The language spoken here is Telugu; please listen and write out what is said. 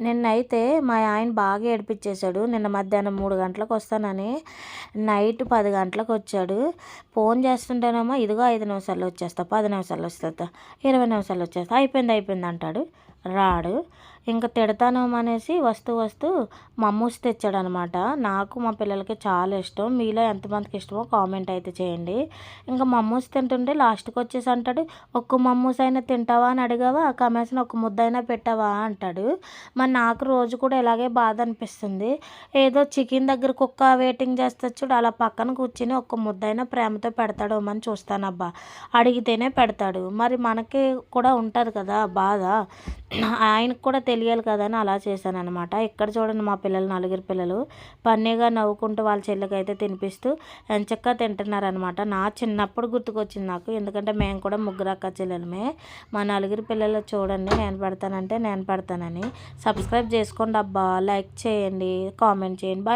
నిన్నైతే మా ఆయన బాగా ఏడిపించేశాడు. నిన్న మధ్యాహ్నం మూడు గంటలకు వస్తానని నైట్ పది గంటలకు వచ్చాడు. ఫోన్ చేస్తుంటేనేమో ఇదిగో ఐదు నిమిషాల్లో వచ్చేస్తా పది నిమిషాల్లో వస్తా ఇరవై నిమిషాల్లో వచ్చేస్తా అయిపోయింది అయిపోయింది అంటాడు. రాడు. ఇంకా తిడతాను అనేసి వస్తూ వస్తూ మమ్మూస్ తెచ్చాడు అనమాట నాకు మా పిల్లలకి చాలా ఇష్టం. మీలో ఎంతమందికి ఇష్టమో కామెంట్ అయితే చేయండి. ఇంకా మమ్మూస్ తింటుంటే లాస్ట్కి వచ్చేసి అంటాడు ఒక్క మమ్మూస్ అయినా తింటావా? అని అడిగావా? కమేసిన ఒక ముద్ద అయినా పెట్టావా? అంటాడు. మరి నాకు రోజు కూడా ఇలాగే బాధ అనిపిస్తుంది. ఏదో చికెన్ దగ్గర కుక్క వెయిటింగ్ చేస్తే చూడు అలా పక్కన కూర్చుని ఒక్క ముద్ద అయినా ప్రేమతో పెడతాడు అని చూస్తానబ్బా. అడిగితేనే పెడతాడు. మరి మనకి కూడా ఉంటుంది కదా బాధ. ఆయనకు కూడా తెలియాలి కదా అని అలా చేశాను అనమాట ఇక్కడ చూడండి మా పిల్లలు నలుగురు పిల్లలు. పన్నీగా నవ్వుకుంటూ వాళ్ళ చెల్లికి అయితే తినిపిస్తూ ఎంచక్కా తింటున్నారనమాట నా చిన్నప్పుడు గుర్తుకొచ్చింది నాకు. ఎందుకంటే మేము కూడా ముగ్గురు అక్క చెల్లెలమే. మా నలుగురు పిల్లలు చూడండి నేను పెడతానంటే నేను పెడతానని. సబ్స్క్రైబ్ చేసుకోండి అబ్బా. లైక్ చేయండి కామెంట్ చేయండి. బాయ్